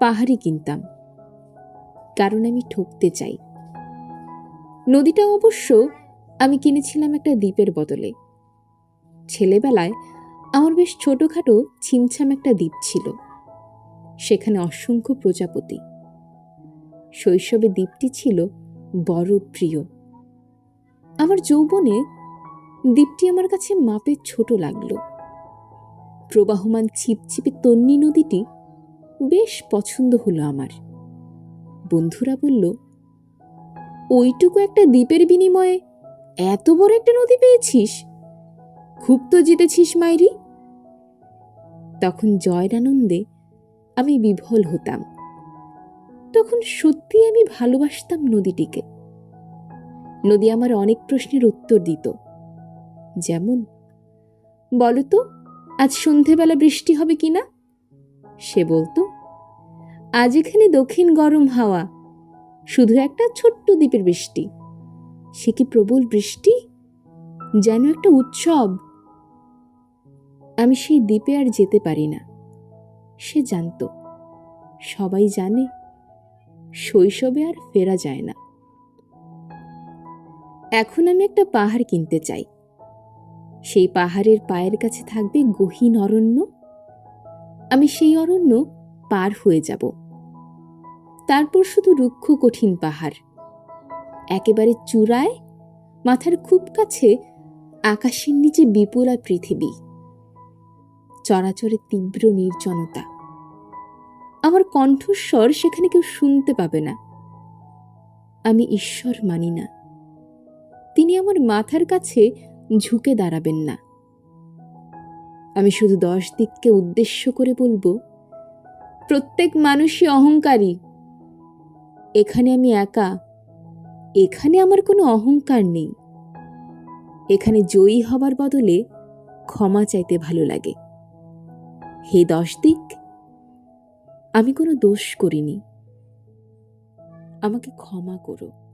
পাহাড়ই কিনতাম। কারণ আমি ঠকতে চাই। নদীটা অবশ্য আমি কিনেছিলাম একটা দ্বীপের বদলে। ছেলেবেলায় আমার বেশ ছোটোখাটো ছিমছাম একটা দ্বীপ ছিল। সেখানে অসংখ্য প্রজাপতি। শৈশবে দ্বীপটি ছিল বড় প্রিয়। আমার যৌবনে দ্বীপটি আমার কাছে মাপের ছোট লাগল। প্রবাহমান ছিপছিপে তন্নি নদীটি বেশ পছন্দ হলো আমার। বন্ধুরা বলল, ওইটুকু একটা দ্বীপের বিনিময়ে এত বড় একটা নদী পেয়েছিস? খুব তো জিতেছিস মাইরি। তখন জয়ের আনন্দে আমি বিভল হতাম। তখন সত্যি আমি ভালোবাসতাম নদীটিকে। নদী আমার অনেক প্রশ্নের উত্তর দিত। যেমন, বলো তো, আজ সন্ধেবেলা বৃষ্টি হবে কি না সে বলতো আজ এখানে দক্ষিণ গরম হাওয়া। শুধু একটা ছোট্ট দ্বীপের বৃষ্টি। সে কি প্রবল বৃষ্টি? যেন একটা উৎসব। আমি সেই দ্বীপে আর যেতে পারি না। সে জানত। সবাই জানে। শৈশবে আর ফেরা যায় না। এখন আমি একটা পাহাড় কিনতে চাই। সেই পাহাড়ের পায়ের কাছে থাকবে গহীন অরণ্য। আমি সেই অরণ্য পার হয়ে যাব। তারপর শুধু রুক্ষ কঠিন পাহাড়। একেবারে চূড়ায়, মাথার খুব কাছে, আকাশের নিচে বিপুলা পৃথিবী। চরাচরে তীব্র নির্জনতা। আমার কণ্ঠস্বর সেখানে কেউ শুনতে পাবে না। আমি ঈশ্বর মানি না। তিনি আমার মাথার কাছে ঝুঁকে দাঁড়াবেন না। আমি শুধু দশ দিককে উদ্দেশ্য করে বলব প্রত্যেক মানুষই অহংকারী। এখানে আমি একা। এখানে আমার কোনো অহংকার নেই। এখানে জয়ী হবার বদলে ক্ষমা চাইতে ভালো লাগে। হে দশ দিক, আমি কোনো দোষ করিনি। আমাকে ক্ষমা করো।